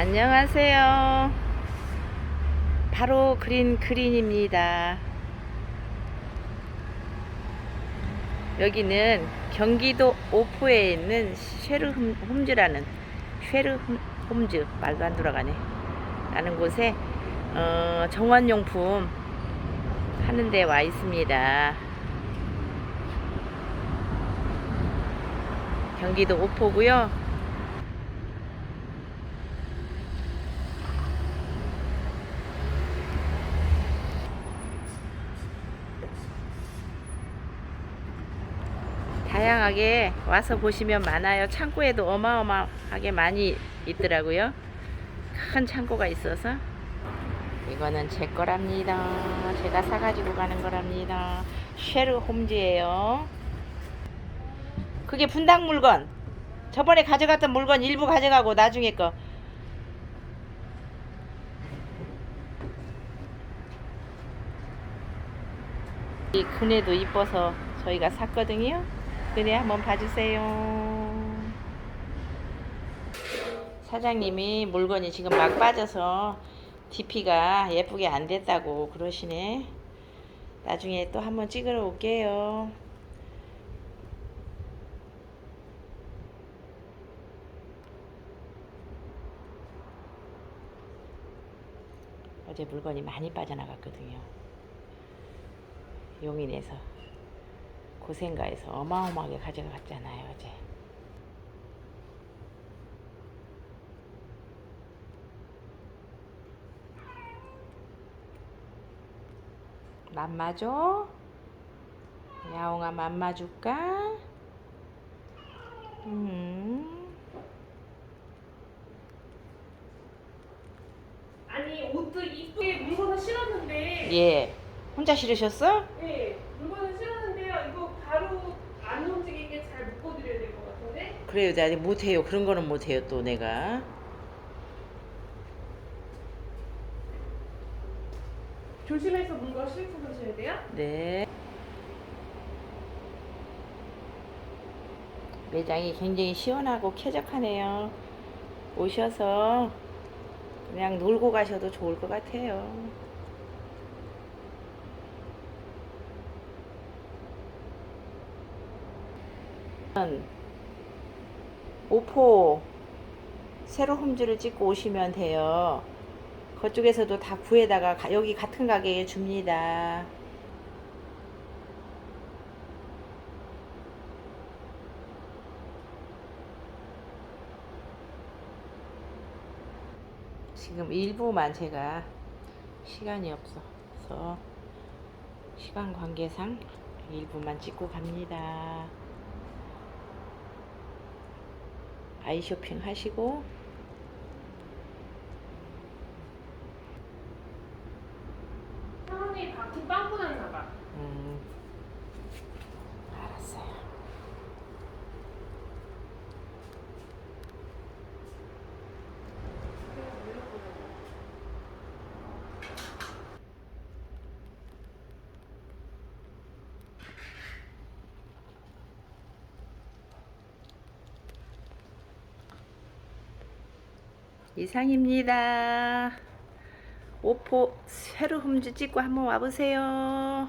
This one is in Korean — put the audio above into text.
안녕하세요. 바로 그린 그린입니다. 여기는 경기도 오포에 있는 쉐르 홈- 홈즈라는 쉐르 홈- 홈즈 말도 안 돌아가네. 라는 곳에 어, 정원용품 하는 데 와 있습니다. 경기도 오포고요. 다양하게 와서 보시면 많아요. 창고에도 어마어마하게 많이 있더라고요. 큰 창고가 있어서 이거는 제 거랍니다. 제가 사가지고 가는 거랍니다. 쉐르 홈즈예요. 그게 분당 물건. 저번에 가져갔던 물건 일부 가져가고 나중에 거. 이 그네도 이뻐서 저희가 샀거든요. 그네 한번 봐주세요. 사장님이 물건이 지금 막 빠져서 DP가 예쁘게 안 됐다고 그러시네. 나중에 또 한번 찍으러 올게요. 어제 물건이 많이 빠져나갔거든요. 용인에서 고생가에서 어마어마하게 가져갔잖아요 어제. 맘마 줘? 야옹아 맘마 줄까? 음. 아니 옷도 이쁘게 물건을 실었는데 예. 혼자 실으셨어? 네 물건을 실었는데요 이거 바로 안 움직이게 잘 묶어드려야 될 것 같은데 그래요. 나 못해요. 그런 거는 못해요. 또 내가. 조심해서 물건 실고 가셔야 돼요 네. 매장이 굉장히 시원하고 쾌적하네요. 오셔서 그냥 놀고 가셔도 좋을 것 같아요. 오포 세로 홈즈를 찍고 오시면 돼요. 그쪽에서도 다 구해다가 가- 여기 같은 가게에 줍니다. 지금 일부만 제가 시간이 없어서 시간 관계상 일부만 찍고 갑니다. 아이 쇼핑 하시고. 사람이 바퀴 빵꾸 났나 봐. 음, 알았어요. 이상입니다. 오포 세로 홈즈 찍고 한번 와보세요.